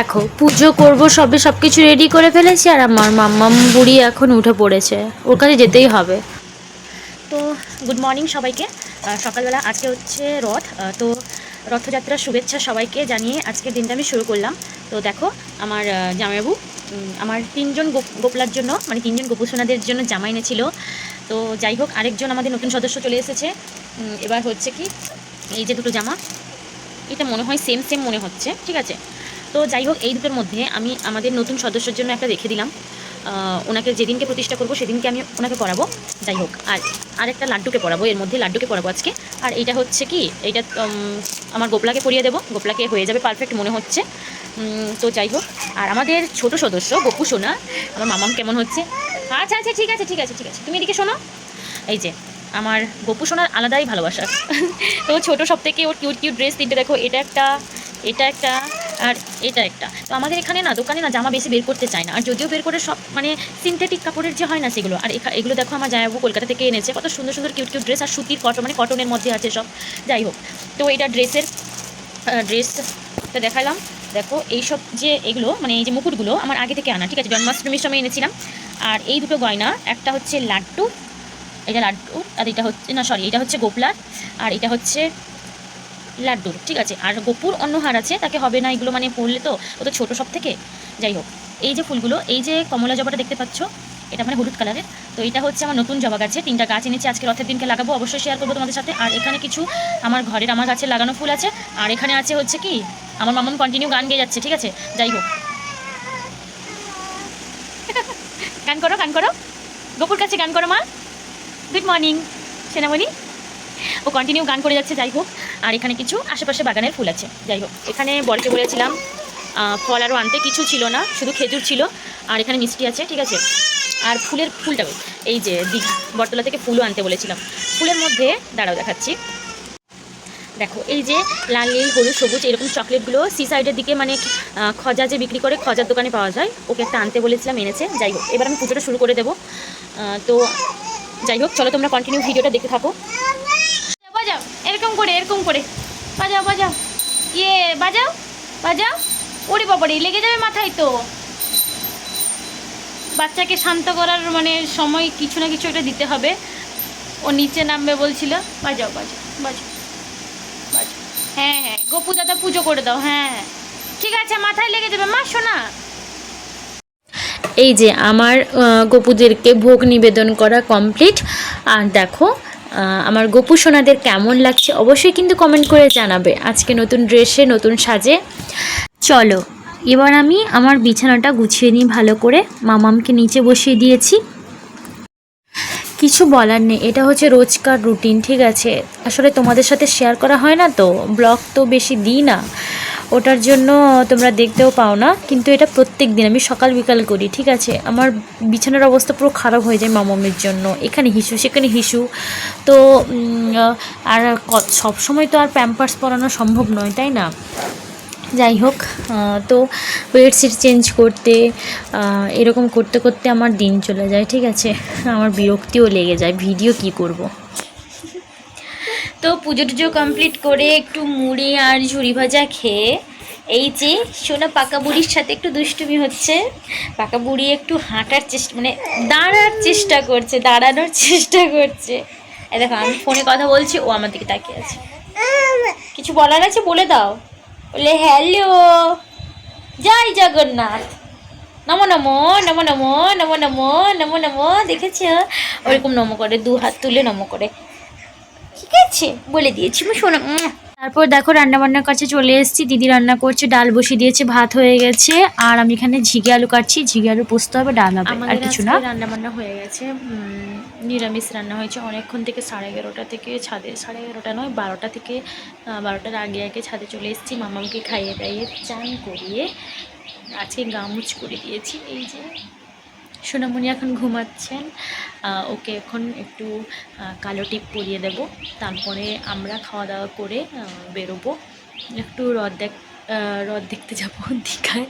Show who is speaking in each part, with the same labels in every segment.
Speaker 1: দেখো, পুজো করব, সবে সব কিছু রেডি করে ফেলেছি, আর আমার মাম্মাম বুড়ি এখন উঠে পড়েছে। ওর কাছে যেতেই হবে। তো গুড মর্নিং সবাইকে। সকালবেলা আজকে হচ্ছে রথ। তো রথযাত্রার শুভেচ্ছা সবাইকে জানিয়ে আজকের দিনটা আমি শুরু করলাম। তো দেখো, আমার জামাইবাবু আমার তিনজন গোপ- গোপলার জন্য মানে তিনজন গোপুসোনাদের জন্য জামা এনেছিল। তো যাই হোক, আরেকজন আমাদের নতুন সদস্য চলে এসেছে। এবার হচ্ছে কি, এই যে দুটো জামা, এটা মনে হয় সেম সেম মনে হচ্ছে, ঠিক আছে? তো যাই হোক, এই দুটোর মধ্যে আমি আমাদের নতুন সদস্যের জন্য একটা রেখে দিলাম। ওনাকে যেদিনকে প্রতিষ্ঠা করব, সেদিনকে আমি ওনাকে পড়াবো। যাই হোক, আর আরেকটা লাড্ডুকে পড়াবো, এর মধ্যে লাড্ডুকে পড়াবো আজকে। আর এইটা হচ্ছে কি, এইটা আমার গোপলাকে পরিয়ে দেবো। গোপলাকে হয়ে যাবে পারফেক্ট মনে হচ্ছে। তো যাই হোক, আর আমাদের ছোট সদস্য, গপু সোনা, আমার মামাম কেমন হচ্ছে? আচ্ছা আচ্ছা ঠিক আছে ঠিক আছে ঠিক আছে। তুমি এদিকে শোনো। এই যে, আমার গপু সোনার আলাদাই ভালোবাসা। তো ছোটো সব থেকে ওর কিউট কিউট ড্রেস তিনটে দেখো, এটা একটা এটা একটা আর এটা একটা। তো আমাদের এখানে না, দোকানে না জামা বেশি বের করতে চায় না। আর যদিও বের করে সব মানে সিনথেটিক কাপড়ের যে হয় না সেগুলো, আর এগুলো দেখো আমার জায়াবু কলকাতা থেকে এনেছে। কত সুন্দর সুন্দর কিউট কিউট ড্রেস আর সুতির কটন মানে কটনের মধ্যে আছে সব। যাই হোক, তো এটা ড্রেসের ড্রেসটা দেখালাম। দেখো এইসব যে এগুলো মানে এই যে মুকুটগুলো আমার আগে থেকে আনা, ঠিক আছে? জন্মাষ্টমীর সময় এনেছিলাম। আর এই দুটো গয়না, একটা হচ্ছে লাড্ডু, এটা লাড্ডু, আর এটা হচ্ছে, না সরি এটা হচ্ছে গোপলার, আর এটা হচ্ছে লাড্ডুর। ঠিক আছে, আর গোপুর অন্য হার আছে, তাকে হবে না এগুলো মানে পড়লে তো, ও তো ছোটো সব থেকে। যাই হোক, এই যে ফুলগুলো, এই যে কমলা জবাটা দেখতে পাচ্ছ, এটা মানে হলুদ কালারের। তো এটা হচ্ছে আমার নতুন জবা গাছে, তিনটা গাছ এনেছি, আজকে রথের দিনকে লাগাবো, অবশ্যই শেয়ার করব তোমাদের সাথে। আর এখানে কিছু আমার ঘরের, আমার গাছে লাগানো ফুল আছে। আর এখানে আছে হচ্ছে কি, আমার মামাম কন্টিনিউ গান গেয়ে যাচ্ছে, ঠিক আছে? যাই হোক। গান করো গান করো। গোপুর কাছে গান করো, মা। গুড মর্নিং সেনামণি। ও কন্টিনিউ গান করে যাচ্ছে, যাই হোক। আর এখানে কিছু আশেপাশে বাগানের ফুল আছে। যাই হোক, এখানে বরকে বলেছিলাম ফল আরও আনতে কিছু ছিল না, শুধু খেজুর ছিল, আর এখানে মিষ্টি আছে, ঠিক আছে? আর ফুলের ফুলটা এই যে দীঘা, বটতলা থেকে ফুলও আনতে বলেছিলাম। ফুলের মধ্যে, দাঁড়াও দেখাচ্ছি। দেখো, এই যে লাল, নীল, হলুদ, সবুজ, এরকম চকলেটগুলো সি সাইডের দিকে মানে খজা যে বিক্রি করে, খজার দোকানে পাওয়া যায়, ওকে একটা আনতে বলেছিলাম, এনেছে। যাই হোক, এবার আমি পুজোটা শুরু করে দেবো। তো যাই হোক, চলো তোমরা কন্টিনিউ ভিডিওটা দেখতে থাকো। এরকম করে এরকম করে। বাজাও বাজাও। ইয়ে বাজাও বাজাও। ওরে বাবারে, লেগে যাবে মাথায় তো। বাচ্চাকে শান্ত করার মানে সময় কিছু না কিছু একটা দিতে হবে। ও নিচে নামবে বলছিল। বাজাও বাজাও বাজাও হ্যাঁ হ্যাঁ গোপু দাদা পুজো করে দাও হ্যাঁ হ্যাঁ। ঠিক আছে, মাথায় লেগে যাবে। মা, শোনা। এই যে আমার গপুদেরকে ভোগ নিবেদন করা কমপ্লিট আর দেখো আমার গোপু সোনাদের কেমন লাগছে অবশ্যই কিন্তু কমেন্ট করে জানাবে। আজকে নতুন ড্রেসে, নতুন সাজে। চলো, এবার আমি আমার বিছানাটা গুছিয়ে নিই ভালো করে। মামামকে নিচে বসিয়ে দিয়েছি। কিছু বলার নেই, এটা হচ্ছে রোজকার রুটিন ঠিক আছে? আসলে তোমাদের সাথে শেয়ার করা হয় না তো? ব্লগ তো বেশি দিই না। ওটার জন্য তোমরা দেখতেও পাও না, কিন্তু এটা প্রত্যেক দিন আমি সকাল বিকাল করি, ঠিক আছে? আমার বিছানার অবস্থা পুরো খারাপ হয়ে যায় মামামের জন্য, এখানে হিসু, সেখানে হিসু। তো আর সব সময় তো আর প্যাম্পার্স পরানো সম্ভব নয়, তাই না? যাই হোক তো বেডশিট চেঞ্জ করতে এরকম করতে করতে আমার দিন চলে যায়, ঠিক আছে? আমার বিরক্তিও লেগে যায়, ভিডিও কি করব। তো পুজো টুজো কমপ্লিট করে একটু মুড়ি আর ঝুড়ি ভাজা খেয়ে, এই যে সোনা পাকা বুড়ির সাথে একটু দুষ্টুমি হচ্ছে, পাকা বুড়ি একটু হাঁটার চেষ্টা মানে দাঁড়ার চেষ্টা করছে, দাঁড়ানোর চেষ্টা করছে। এই দেখো, আমি ফোনে কথা বলছি, ও আমার দিকে তাকিয়ে আছে। কিছু বলার আছে বলে দাও। বলে, হ্যালো, জয় জগন্নাথ। নমো নমো নমো নমো নমো নমো নমো নমো, দেখেছ? ওরকম নমো করে, দু হাত তুলে নমো করে। ঠিক আছে বলে দিয়েছি আমি শোনো তারপর দেখো রান্না বান্নার কাছে চলে এসেছি দিদি রান্না করছে ডাল বসিয়ে দিয়েছে ভাত হয়ে গেছে আর আমি এখানে ঝিগে আলু কাটছি ঝিগে আলু পোস্ত হবে ডাল হবে আর কিছু না। রান্না বান্না হয়ে গেছে নিরামিষ রান্না হয়েছে অনেকক্ষণ থেকে সাড়ে এগারোটা থেকে ছাদে সাড়ে এগারোটা নয় বারোটা থেকে বারোটার আগে আগে ছাদে চলে এসেছি মামাকে খাইয়ে দাইয়ে চান করিয়ে আজকে গামুচ করে দিয়েছি এই যে সোনামণি এখন ঘুমাচ্ছেন ওকে এখন একটু কালো টিপ পরিয়ে দেব, তারপরে আমরা খাওয়া দাওয়া করে বেরোবো। একটু হ্রদ দেখ হ্রদ দেখতে যাব দীঘায়।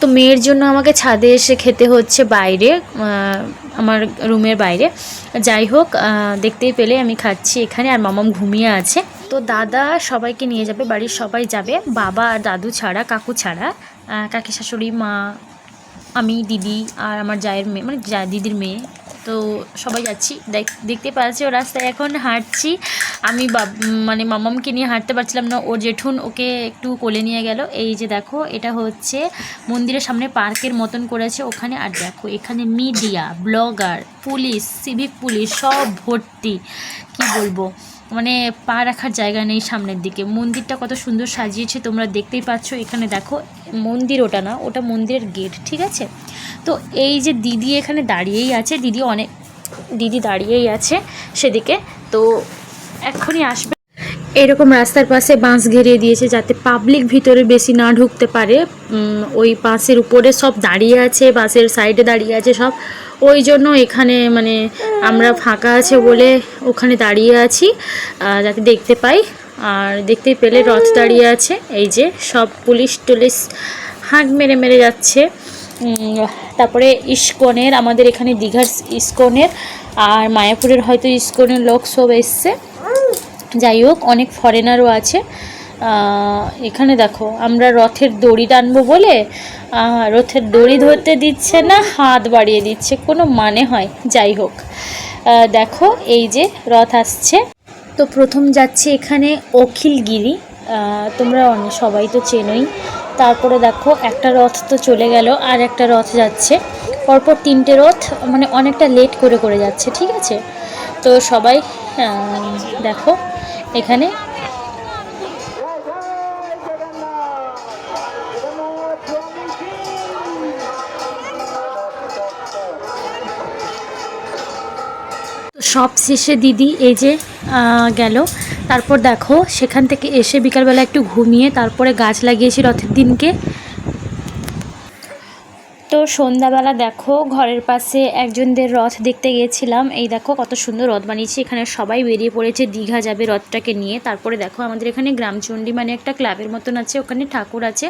Speaker 1: তো মেয়ের জন্য আমাকে ছাদে এসে খেতে হচ্ছে বাইরে আমার রুমের বাইরে। যাই হোক দেখতেই পেলে আমি খাচ্ছি এখানে, আর মামাম ঘুমিয়ে আছে। তো দাদা সবাইকে নিয়ে যাবে, বাড়ির সবাই যাবে, বাবা আর দাদু ছাড়া, কাকু ছাড়া কাকি শাশুড়ি, মা আমি, দিদি আর আমার জায়ের মেয়ে মানে যা দিদির মেয়ে। তো সবাই যাচ্ছি। দেখ- দেখতে পাচ্ছি ও রাস্তায়। এখন হাঁটছি। আমি মানে মামামকে নিয়ে হাঁটতে পারছিলাম না। ও জেঠুন ওকে একটু কোলে নিয়ে গেল। এই যে দেখো, এটা হচ্ছে মন্দিরের সামনে পার্কের মতন করেছে ওখানে। আর দেখো, এখানে media, blogger, police, civic police সব ভর্তি। কি বলব? মানে পা রাখার জায়গা নেই সামনের দিকে। মন্দিরটা কত সুন্দর সাজিয়েছে, তোমরা দেখতেই পাচ্ছ। এখানে দেখো, মন্দির ওটা না, ওটা মন্দিরের গেট, ঠিক আছে? তো এই যে দিদি এখানে দাঁড়িয়েই আছে, দিদি অনেক, দিদি দাঁড়িয়েই আছে সেদিকে। তো এক্ষুনি আসবে। এরকম রাস্তার পাশে বাঁশ ঘেরিয়ে দিয়েছে যাতে পাবলিক ভিতরে বেশি না ঢুকতে পারে। ওই বাঁশের উপরে সব দাঁড়িয়ে আছে বাসের সাইডে দাঁড়িয়ে আছে সব। ওই জন্য এখানে মানে আমরা ফাঁকা আছে বলে ওখানে দাঁড়িয়ে আছি যাতে দেখতে পাই। আর দেখতেই পেলে রথ দাঁড়িয়ে আছে, এই যে সব পুলিশ টুলিশ হাঁক মেরে মেরে যাচ্ছে। তারপরে ইস্কনের, আমাদের এখানে দীঘার ইস্কনের আর মায়াপুরের হয়তো ইস্কনের লোক সব এসছে। যাই হোক, অনেক ফরেনারও আছে। এখানে দেখো, আমরা রথের দড়ি টানবো বলে রথের দড়ি ধরতে দিচ্ছে না, হাত বাড়িয়ে দিচ্ছে, কোনো মানে হয়। যাই হোক দেখো, এই যে রথ আসছে। তো প্রথম যাচ্ছে এখানে অখিলগিরি। তোমরা অনেক সবাই তো চেনোই। তারপরে দেখো, একটা রথ তো চলে গেল, আর একটা রথ যাচ্ছে। পরপর তিনটে রথ মানে অনেকটা লেট করে করে যাচ্ছে, ঠিক আছে? তো সবাই দেখো এখানে। সব শেষে দিদি এই যে গেল। তারপর দেখো, সেখান থেকে এসে বিকালবেলা একটু ঘুমিয়ে তারপরে গাছ লাগিয়েছি রথের দিনকে। তো সন্ধ্যাবেলা দেখো, ঘরের পাশে একজনদের রথ দেখতে গিয়েছিলাম। এই দেখো কত সুন্দর রথ বানিয়েছে। এখানে সবাই বেরিয়ে পড়েছে, দীঘা যাবে রথটাকে নিয়ে। তারপরে দেখো আমাদের এখানে গ্রামচণ্ডী মানে একটা ক্লাবের মতন আছে, ওখানে ঠাকুর আছে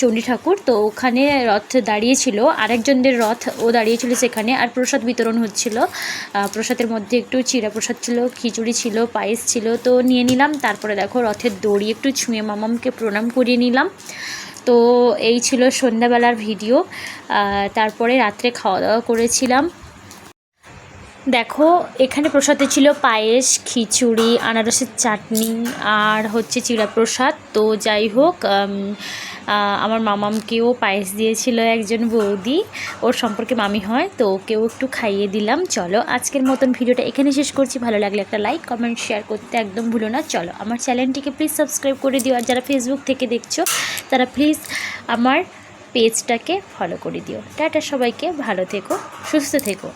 Speaker 1: চণ্ডী ঠাকুর। তো ওখানে রথ দাঁড়িয়েছিল, আরেকজনদের রথ ও দাঁড়িয়েছিল সেখানে। আর প্রসাদ বিতরণ হচ্ছিল। প্রসাদের মধ্যে একটু চিরা প্রসাদ ছিল, খিচুড়ি ছিল, পায়েস ছিল, তো নিয়ে নিলাম। তারপরে দেখো রথের দড়ি, একটু ছুঁয়ে মামামকে প্রণাম করিয়ে নিলাম। তো এই ছিল সন্ধ্যাবেলার ভিডিও তারপরে রাত্রে খাওয়া দাওয়া করেছিলাম। দেখো, এখানে প্রসাদে ছিল পায়েস, খিচুড়ি, আনারসের চাটনি আর হচ্ছে চিড়া প্রসাদ তো যাই হোক আমার মামামকেও পায়েস দিয়েছিল একজন বৌদি। ওর সম্পর্কে মামি হয়, তো ওকেও একটু খাইয়ে দিলাম। চলো, আজকের মতন ভিডিওটা এখানে শেষ করছি। ভালো লাগলে একটা লাইক, কমেন্ট শেয়ার করতে একদম ভুলো না। চলো, আমার চ্যানেলটিকে প্লিজ সাবস্ক্রাইব করে দিও। আর যারা ফেসবুক থেকে দেখছ, তারা প্লিজ আমার পেজটাকে ফলো করে দিও। টাটা সবাইকে, ভালো থেকো, সুস্থ থেকো।